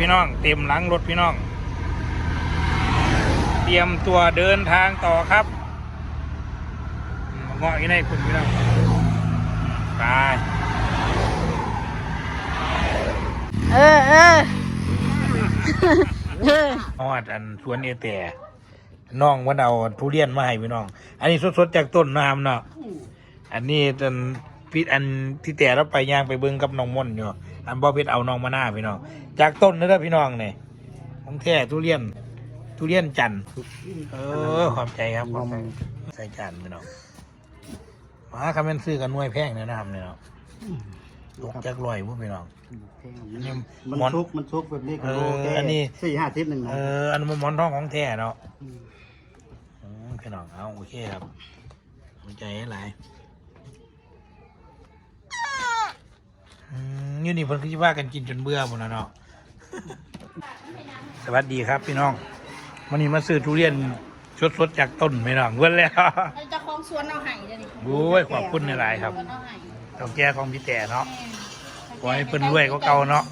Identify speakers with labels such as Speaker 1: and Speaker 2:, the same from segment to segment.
Speaker 1: พี่น้องเต็มหลังรถพี่น้อง เตรียมตัวเดินทางต่อครับมาเงาะอยู่ในคุณพี่น้องไป
Speaker 2: เออเออเออ
Speaker 1: ฮอดอันสวนเอแต่น้องวันเอาทุเรียนมาให้พี่น้อง อันนี้สดๆจากต้นน้ำเนาะอันนี้อันพี่อันที่แต่เราไปย่างไปเบิ้งกับน้องม่อนอยู่อันบ่เพชรเอาน้องมาหน้าพี่น้อง จากต้นนี่นะพี่น้องเนี่ยของแท้ทุเรียน ทุเรียนจันทร์เออขอบใจครับขอบใจใส่จันทร์พี่น้องมาคำเป็นซื้อกันหน่วยแพงเนี่ยนะครับเนี่ยเนาะตกจากลอยพวกพี่น้องอันนี้
Speaker 3: มัน
Speaker 1: หมอน
Speaker 3: ชุกมันชุกแบบนี้ก็
Speaker 1: เออ
Speaker 3: โอเค
Speaker 1: อันนี้
Speaker 3: สี่ห้าทิศหนึ่งนะ
Speaker 1: เอออันมันหมอนทองของแท้เนาะอืมพี่น้องเอาโอเคครับขอบใจหลายอืมอยูนี่เพิ่นคือสิว่ากันกินจนเบื่อหมดแล้วเนาะ สวัสดีครับพี่น้องวันนี้มาซื้อทุเรียนสดๆจากต้นพี่น้องเว้นแล้ว
Speaker 2: เจะคลองสวนเอาไห้เลยดิ
Speaker 1: โอ้ยขอบคุณหลายๆครับ
Speaker 2: สวนเอาไห้
Speaker 1: เต่าแก่ของพี่แต่เนาะขอให้เพิ่นรวยก็เก่าเนาะ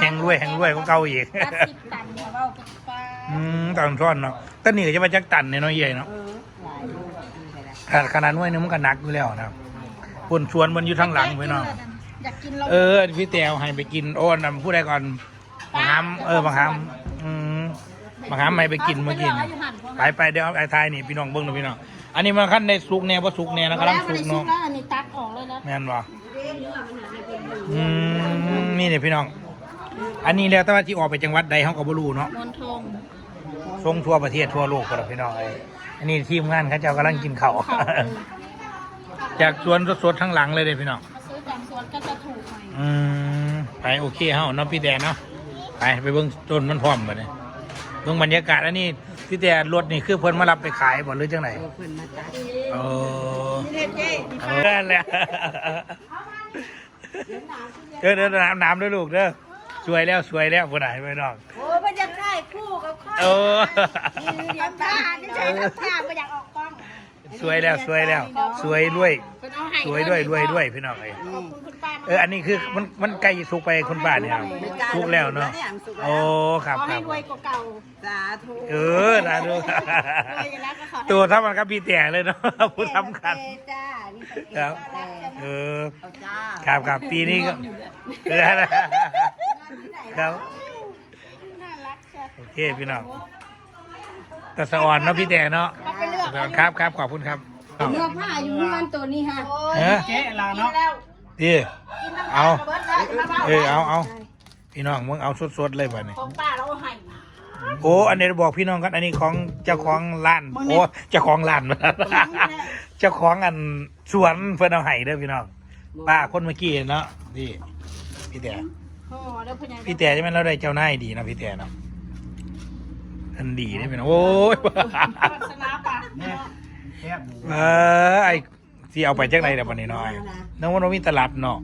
Speaker 1: แห่งรวยแห่งรวยก็เก่าอีก
Speaker 2: ตัดสิบตันเนี่ยว่าเป็นปลา
Speaker 1: อืมตันซ่อนเนาะตันนี่ก็จะมาจักตันเนี่ยเนาะเย่เนาะขนาดขนาดหน่วยหนึงมันก็หนักอยู่แล้วนะครับบนสวนมันอยู่ทางหลังไปเนาะ
Speaker 2: อยากกินเรา
Speaker 1: เออพี่แตวให้ไปกินโอ้นำผู้ใดก่อน บางหามเออบางหามอืมบางหามให้ไปกินเมื่อกี้นี่ไปไปเดี๋ยวเอาไอ้ทายนี่พี่น้องเบิ้งหน่อยพี่น้องอันนี้มันขั้นในสุกแน่ว่าสุกแน่นะ
Speaker 2: แล้ว
Speaker 1: กำลัง
Speaker 2: มัน
Speaker 1: สุก
Speaker 2: ได้ซุ
Speaker 1: เนาะ
Speaker 2: กแล้วอันนี้ตัดออกเลยนะ
Speaker 1: แม่นบ่อืมนี่เนี่ยพี่น้อง อันนี้แล้วแต่ว่าที่ออกไปจังหวัดใดเขาก็บ่รู้เนาะ
Speaker 2: มอนทอง
Speaker 1: ส่งทั่วประเทศทั่วโลกก็แล้วพี่น้องเอ้ยอันนี้ทีมงานเขาเจ้ากำลังกินข้าวจากสวนสดๆทั้งหลังเลยเด้พี่น้อง
Speaker 2: มาซื้อจากสวนก็จะถูกหน่อย
Speaker 1: อืมไปโอเคเฮาเนาะพี่แต่เนาะ ไปไปเบิ่งต้นมันพร้อมบ่เนี่ยเบิ่งบรรยากาศอันนี้พี่แต่รถนี่คือเพิ่นมารับไปขายบ่หรือจังไหนเออ
Speaker 2: นี่เจ๊ที่
Speaker 1: เออนั่นแหละเด้อเด้อน้ำน้ำเด้อลูกเด้อสวยแล้วสวยแล้วบ่ได้ไปน้อง
Speaker 2: โอ้ยมันจะได้คู่กับข้าว
Speaker 1: เออ
Speaker 2: ทำท่านี่ใช่ทำท่าไม่อยากออกกล้อง
Speaker 1: สวยแล้วสวยแล้ว สวยด้วย
Speaker 2: เพิ่นเอาให้
Speaker 1: สวยด้วยด้วยด้วยพี่น้องเอ้ย
Speaker 2: ขอบคุณคุณป้า
Speaker 1: เอออันนี้คือมันมันใกล้สุกไปคุณป้าเนี่ยครับสุกแล้วเนาะโอ้ครับ
Speaker 2: ขอ
Speaker 1: ค
Speaker 2: ให้
Speaker 1: รับ
Speaker 2: รวยกว่าเก่า
Speaker 3: สาธุ
Speaker 1: เออนะดู
Speaker 2: รวยอยู่แล้วก็ขอให้
Speaker 1: ตัวทำมันกับพี่แต่เลยเนาะผู้ทำกัน
Speaker 3: จ้านี่สเก
Speaker 1: ครับ
Speaker 3: แต่
Speaker 1: เออ
Speaker 3: เอาจ้า
Speaker 1: ครับครับปีนี้ก็เออครับ
Speaker 2: น่ารักจ้ะ
Speaker 1: โอเคพี่น้อง ตะสะอ่อนเนาะพี่แต่เนาะ
Speaker 2: เอาไปเลือก
Speaker 1: ครับครับขอบคุณครับ
Speaker 2: เลือกผ้าอยู่เมื่อนตัวนี้ฮะ
Speaker 1: เออ
Speaker 3: เจ๊เราเนาะ
Speaker 1: ดีเอา
Speaker 2: เบิดเลยมาบ้า
Speaker 1: เออเอาเอาพี่น้องมึงเอาสดๆเลยบ่เนี่ย
Speaker 2: ของป้าเราให้
Speaker 1: โอ้อันนี้บอกพี่น้องกันอันนี้ของเจ้าของร้านโอ้เจ้าของร้านเจ้าของอันสวนเพิ่นเอาให้เด้อพี่น้องป้าคนเมื่อกี้เนาะนี่พี่แต่
Speaker 2: โอ้เดี๋ยวพญา
Speaker 1: พี่แต่ใช่ไหมเราได้เจ้านายดีนะพี่แต่เนาะ อันดีได้พี่น้องโอ้ย
Speaker 2: สนาป่ะ
Speaker 3: แค่หมู
Speaker 1: เออไอ้ที่เอาไปจากไหนเดี๋ยววันนี้น้อยน้องว่าน้องมีตลาดเนาะ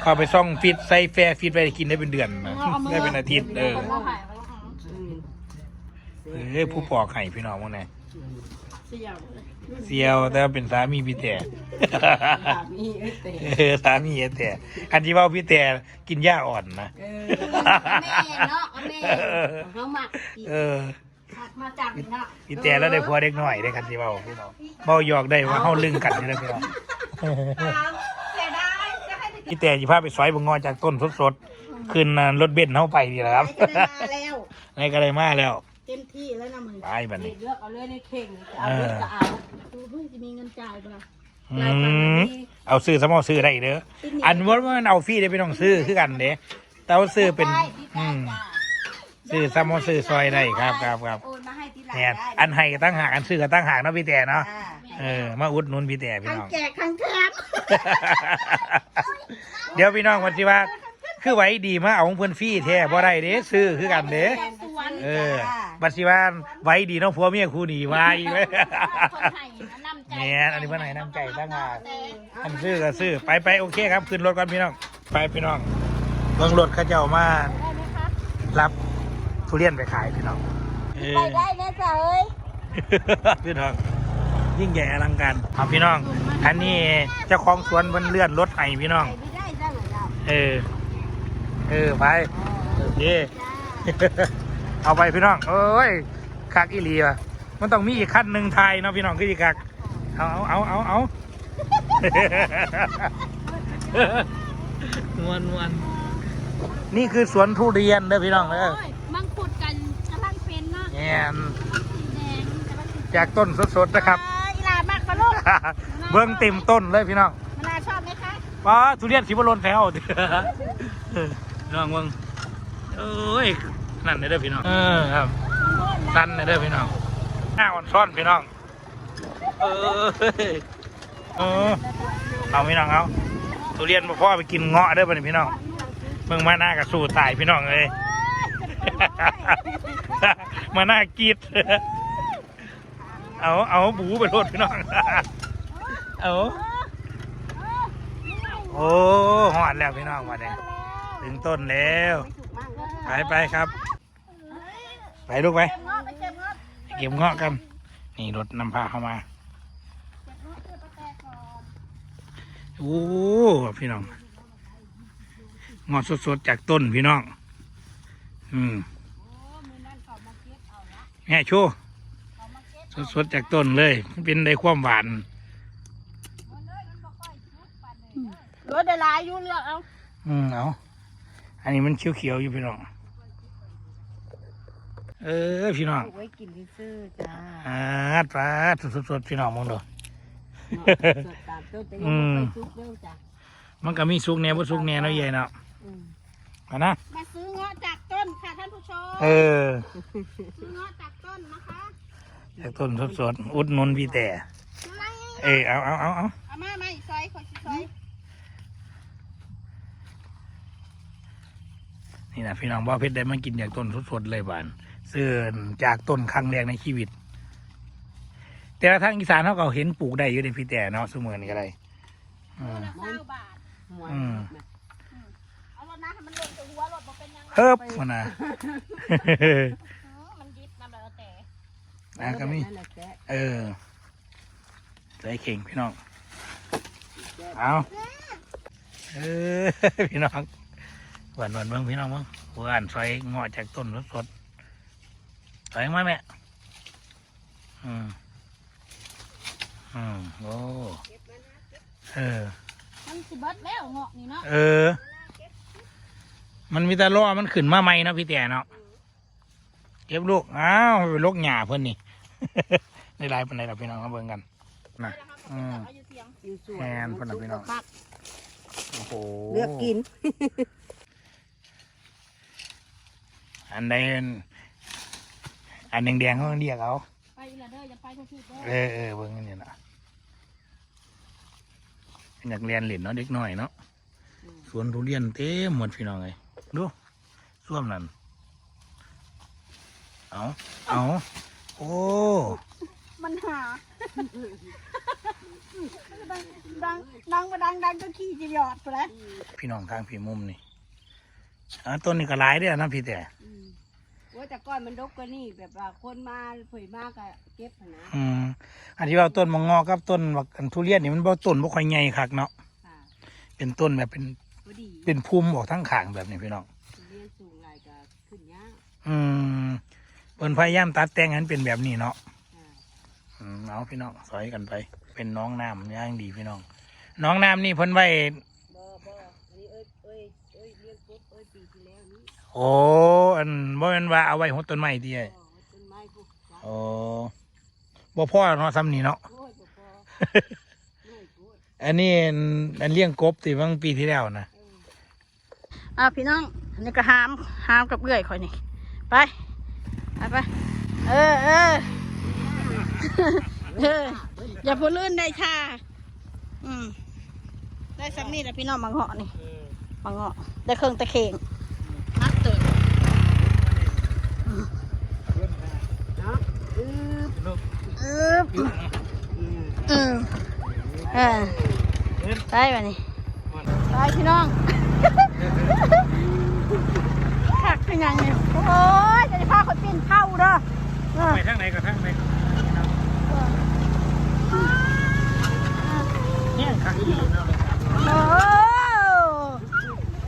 Speaker 1: เข้าไปซ่องฟิตใส่แฟร์ฟิตไปกินได้เป็นเดือนนะได้เป็นอาทิตย์เออ
Speaker 2: เราให้
Speaker 1: เอ้ยผู้ปอกไข่พี่น้องพวกนี้
Speaker 2: เสี่ยว
Speaker 1: เซีย วแต่ว่าเป็นสามีพี่แต่
Speaker 3: มีเอ้ยเตะ
Speaker 1: เออสามีแต่คันที่ว่าพี่แต่กินหญ้าอ่อนนะ
Speaker 2: แม่เนาะแม่เขาหมัก
Speaker 1: เออ
Speaker 2: มาจากนี่เนาะ
Speaker 1: พี่แต่แล้วได้ผัวเด็กน้อยได้คันที่เว่าพี่น้องเบาหยอกได้ว่าเฮาลึงกันนี่แหละพี่น้อง
Speaker 2: เสียดายจะให้
Speaker 1: พี่แต่สิพาไปสอยบงงอจากต้นสดๆขึ้นน่ะรถเบนซ์เฮาไปนี่แหละครับ
Speaker 2: จะได้มาแล้ว
Speaker 1: ในก็ได้มาแล้ว
Speaker 2: เต็มที่แล้วนะมึง
Speaker 1: ไปบัดนี้
Speaker 2: เลือกเอาเลยในเข่งจะเอาเลือกจะเอาดูเพิ่งจะมีเงินจ่ายเปล่า
Speaker 1: อืมเอาซื้อสมอซื้อได้เด้ออันว่ามันเอาฟรีได้พี่น้องซื้อคือกันเด้แต่ว่าซื้อเป็นอืมซื้อสมอซื้อซอยได้ครับครับครับ
Speaker 2: โอนมาให้ทีหลัง
Speaker 1: เนี่ยอันให้ก็ตั้งหากอันซื้อก็ตั้งหากเนาะพี่แต่เนาะเออมาอุดหนุนพี่แต่พี่
Speaker 2: ทั้ง
Speaker 1: น้อง
Speaker 2: แจกทั้งแถม
Speaker 1: เดี๋ยวพี่น้องวันที่ว่า คือไหว้ดีมาเอาของเพื่อนฟรีแท้บ่ได้เด้ซื้อคือกันเด้
Speaker 2: สวน
Speaker 1: เออ บัดสิว่าไหว้ดีเนาะผัวเมียคู่นี้ว่าอีกเว้ย
Speaker 2: คนไทยน้ำใจ
Speaker 1: เนี่ยอันนี้เพื่อนให้น้ำใจตั้งหาก อันซื้อก็ซื้อไปไปโอเคครับขึ้นรถก่อนพี่น้องไปพี่น้องเบิ่งรถเขาเจ้ามา
Speaker 2: ได้ไหมคะ
Speaker 1: รับทุเรียนไปขายพี่น้องเออ
Speaker 2: ไปได้นะจ๊ะเอ้ย
Speaker 1: พี่น้องยิ่งใหญ่อลังการครับพี่น้อง อันนี้เจ้าของสวนมันเลื่อนรถให้พี่น้อง
Speaker 2: ไปไม่ได้จ้ะเหรอเรา
Speaker 1: เออ เออไปเย่ เอาไปพี่น้องเอ้ยคักอีหลีว่ะมันต้องมีอีกขั้นหนึ่งไทยเนาะพี่น้องคืออีกคักเอาเอาเอาเอาเอามวนมวนนี่คือสวนทุเรียนเด้อพี่น้องเด้อ
Speaker 2: โอ้ยมังคุดกันกำลังเป็นเนาะ
Speaker 1: แง่น
Speaker 2: สีแดงกำลังเป็น
Speaker 1: จากต้นสดๆนะครับ
Speaker 2: อ่าอีหลามากปะลูก
Speaker 1: เบิ้งเต็มต้นเลยพี่น้อง
Speaker 2: มนาชอบไหมคะ
Speaker 1: ป้าทุเรียนสีบรนแถวน้องเบิ้งเอ้ย นั่นเด้อพี่น้องเออครับสั้นเด้อพี่น้องหน้าอ่อนซ่อนพี่น้อง เออเออเอาพี่น้องเอาทุเรียนมาพ่อไปกินเงาะเด้อบ่นี่พี่น้องเบิ่งมาหน้ากับสู้ตายพี่น้องเลยมาหน้ากรีดเอาเอาบูไปโลดพี่น้องเอาโอ้หอดแล้วพี่น้องมาเนี่ยถึงต้นแล้ว ไปไปครับ ไปลูกไป
Speaker 2: เงาะไปเก็บเงาะ
Speaker 1: เก็บเงาะกัน นี่รถนำพาเข้ามา
Speaker 2: เก็บเงาะเก็บปลาแตกก่อน
Speaker 1: โอ้พี่น้องเงาะสดๆจากต้นพี่น้อง อืม
Speaker 2: โอ้มือนั่นเขามาเก็บเอาละ
Speaker 1: แม่โชู
Speaker 2: เขามาเก็บ
Speaker 1: สดๆจากต้นเลย มันเป็นได้ความหวาน
Speaker 2: รถได้หลายอยู่เลือกเอา
Speaker 1: อืมเอา อันนี้มันเขียวๆอยู่พี่น้อง เออพี่น้อง
Speaker 3: ไว้กินซื่อๆจ้า
Speaker 1: อ่าปลาสดๆพี่น้องมองดู
Speaker 3: เนาะสดตามต้นแต่ยัง
Speaker 1: อืม
Speaker 3: ไม่ซุกเร็วจ้ะ
Speaker 1: มันก็มีสุกแหน่บ่สุกแหน่เนาะใหญ่เนาะ
Speaker 3: อืม
Speaker 1: มานะ
Speaker 2: มาซื้อเงาะจากต้นค่ะท่านผู้ชม
Speaker 1: เออ
Speaker 2: ซื้อเงาะจากต้นนะคะ
Speaker 1: จากต้นสดๆอุดหนุนพี่แต่
Speaker 2: ซื้ออะไร
Speaker 1: เออเอาเอาเอาเอา
Speaker 2: เอามาไม่ซอยขอซอย
Speaker 1: นี่นะพี่น้องว่าเพชรได้มากินจากต้นสดๆเลยบาน ซื้อจากต้นครั้งแรกในชีวิต แต่ละทางอีสานเขาก็เห็นปลูกได้อยู่ในพี่แต่เนาะสมือนี่ก็ได้อืม
Speaker 2: ละเก้าบาท
Speaker 3: หมวน
Speaker 1: อืม
Speaker 2: เอารถนะให้มันลงจากหัวรถบอกเป็นยังไง
Speaker 1: เฮิบมันนะ
Speaker 2: อืมมันยิบนะแบบแต่
Speaker 1: อะก็มี
Speaker 3: นั่นแหละแกะ
Speaker 1: เออใส่เข่งพี่น้อง เอาเออ พี่น้องหวานหวานๆเบิ่งพี่น้องเบิ่งหวานซอยเงาะจากต้นสดๆ ใส่มาแม่ อืม อืม โอ้ เออ
Speaker 2: มันสิเบิดแล้วเงาะนี่เนาะ
Speaker 1: เออ มันมีแต่ล้อมันขึ้นมาใหม่เนาะพี่แต่เนาะ เก็บลูก อ้าวไปลกหญ้าเพื่อนนี่ได้หลายปันไดเราพี่น้องมาเบิ่งกัน นะ อืม
Speaker 2: เอาอยู่เสียง
Speaker 3: อยู่สวน
Speaker 1: แอนพ่นน่ะพี่น้อง
Speaker 3: ปัก
Speaker 1: โอ้โห
Speaker 3: เลือกกิน
Speaker 1: อันใด อันแดงๆเขาเรียกเอา
Speaker 2: ไปละเด้ออย่าไปทุกทีเด้อ
Speaker 1: เออเออเบิ่งอันนี่นะอยากเรียนเหรียญเนาะเด็กน้อยเนาะสวนทุเรียนเต็มหมดพี่น้องเลยดูส้วมนั่นเอาเอาโอ้
Speaker 2: มันหา ดังดังไปดังดังจนขี้จะหยอดไปแล้ว
Speaker 1: พี่น้องทางพี่มุมนี่อ่าต้นนี้ก็หลายเด้อนะพี่แต่
Speaker 3: อืม ว่าแต่ก่อนมันดกกว่านี่แบบว่าคนมาเผยมากอะเก็บหั่นนะ
Speaker 1: อืมอันที่ว่าต้นมะงอกับต้นบักอันทุเรียนนี่มันบ่ต้นบ่ค่อยใหญ่คักเนาะ
Speaker 3: ค่ะ
Speaker 1: เป็นต้นแบบเป็น
Speaker 3: พอดี
Speaker 1: เป็นภูมิออกทั้งขางแบบนี้พี่น้อง
Speaker 3: เลี้ยงสูงหลายก็ขึ้นยาก
Speaker 1: อืมเปิ้นพยายามตัดแต่งให้มันเป็นแบบนี้เนาะ
Speaker 3: ค่ะ
Speaker 1: อืมเอาพี่น้องสอยกันไป เป็นน้องน้ำย่างดีพี่น้อง น้องน้ำนี่เพิ่นไว้
Speaker 3: บ่บ่อันนี้เอ้ยเอ้ยเอ้ยเลี้ยงกบเอ้ยปีที่แล้วนี้
Speaker 1: โอ้อัน บ่แม่นว่าเอาไว้หัวต้นไม้ที่ไอ้
Speaker 3: บ่ต้นไม้พวกจ้ะ
Speaker 1: โอ้บ่พ่อเนาะซ้ำนี่เนาะ
Speaker 3: โอ้ยบ่พอไม่โกด
Speaker 1: อันนี้อันอันเลี้ยงกบที่บางปีที่แล้วนะ
Speaker 3: เออ
Speaker 2: อะพี่น้องอันนี้ก็หามหามกับเอื้อยคอยนี่ไปไปไปเออเออเอออย่าพูดลื่นได้ค่ะอืมได้สักนิดนะพี่น้องบางเหาะนี่บางเหาะได้เครื่องตะเข่งนักเติบ
Speaker 3: เนาะอื อ
Speaker 2: เออ
Speaker 3: อืม
Speaker 2: อืมเออได้ป่ะนี่ได้พี่น้องขักเป็นยังไงโอ้ยจะพาคนปีนเข้าเด้อเออ
Speaker 1: ไปทางไหนก็ทางไหนเนี่ยคักอีหลีเนาะเลย
Speaker 2: โอ้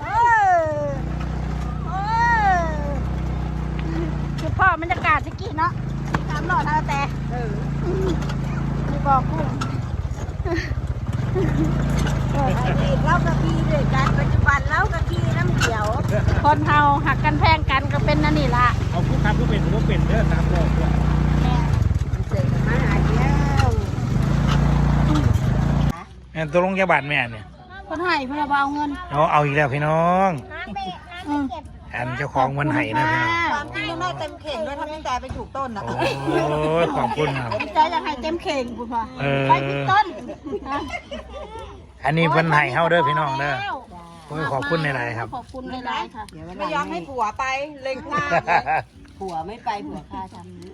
Speaker 2: โอ้โอ้ย เนาะสามหลอดทางแต่
Speaker 3: เออ
Speaker 2: มีบอกกุ้ง
Speaker 3: อดีตเล่ากับพี่ด้วยกันปัจจุบันเล่ากับพี่น้ำเขียว
Speaker 2: คนเฮาหักกันแพงกันก็เป็นนั่นนี่ละ
Speaker 1: เอาผู้ขับผู้เป็นผู้เป็นเด้อตามโลกด้วย
Speaker 2: แม่
Speaker 3: เสร็จมาหาเดียว
Speaker 1: แม่นตัวลงยาบาดแม่เนี่ย
Speaker 2: คนให้เพื่อเอาเงิน
Speaker 1: เอาเอาอีกแล้วพี่น้อง
Speaker 2: อื ม
Speaker 1: อันเจ้าของมันไห้นะพี่น้อง
Speaker 3: ความจริงยังได้เต็มเข่งด้วยถ้าไม่แต่ไปถูกต้นนะ
Speaker 1: โอ้ยขอบคุณครับ
Speaker 2: ใจอยากให้เต็มเข่งคุณพ่อ
Speaker 1: เออ
Speaker 2: ไปพิดต้นนะ
Speaker 1: อันนี้เพิ่นไห้เฮาเด้อพี่น้องเด้อโอ้ยขอบคุณหลายๆครับ
Speaker 2: ขอบคุณหลายๆค่ะ
Speaker 3: ไม่ยอมให้ผัวไปเล็งพลาดผัวไม่ไปผัวฆ่าทำนี้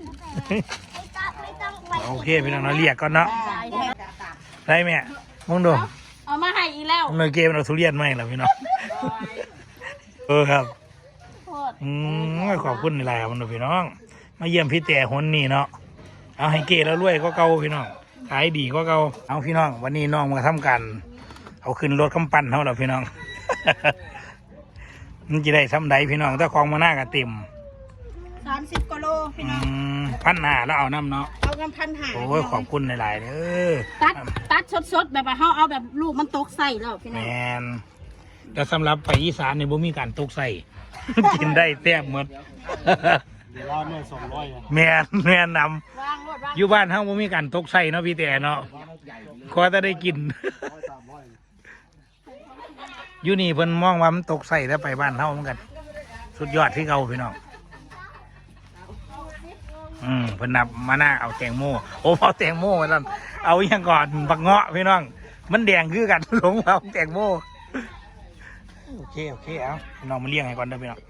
Speaker 1: โอเคพี่น้องเราเรียกก่อนเนาะ
Speaker 3: ได้
Speaker 1: ได้แม่มองดู
Speaker 2: เอามาให้อีกแล้ว
Speaker 1: เมื่อเกมเราทุเรียนไหมล่ะพี่น้องเออครับ
Speaker 2: โทษ
Speaker 1: อืมขอบคุณหลายๆครับมันดูพี่น้อง มาเยี่ยมพี่แต่หนนี่เนาะเอาให้เกแล้วรวยก็เก่าพี่น้องขายดีก็เก่าเอาพี่น้อง วันนี้น้องมาทำกัน เอาขึ้นรถกำปั้นเท่าเราพี่น้องมันจะได้ซ้ำใดพี่น้องถ้าของมาหน้าก็เต็ม
Speaker 2: สามสิบกิโลพี่
Speaker 1: อื
Speaker 2: น้อง
Speaker 1: มพันหาแล้วเอาน้ำเนาะ
Speaker 2: เอากันพันหา
Speaker 1: โอ้ยขอบคุณหลายๆเด้อ
Speaker 2: ตัดตัดสดๆแบบว่าเขาเอาแบบลูกมันตกใส่แล้วพี่
Speaker 1: แม
Speaker 2: น้อง
Speaker 1: นแต่สำหรับไปอีสานเนี่ยบ่มีการตกใส่ กินได้แต้มหมด
Speaker 4: รอเนี่ยสองร้อย
Speaker 1: แมนแมนน
Speaker 2: วางรถวางำ
Speaker 1: อยู่บ้านเฮาบ่มีการตกใส่เนาะพี่แต่เนาะขอจะได้กิน อยู่นี่เพิ่นมองว่ามันตกใส่แล้วไปบ้านเฮาเหมือนกัน สุดยอดที่เขาพี่น้องอืมเพิ่นนับมาหน้าเอาแตงโมโอ้เอาแตงโมมาแล้วเอาอหยังก่อนบักเงาะพี่น้อง มันแดงคือกันหลงเอาแตงโม โอเค โอเค เอาน้องมาเลี้ยงให้ก่อนเด้อพี่น้อง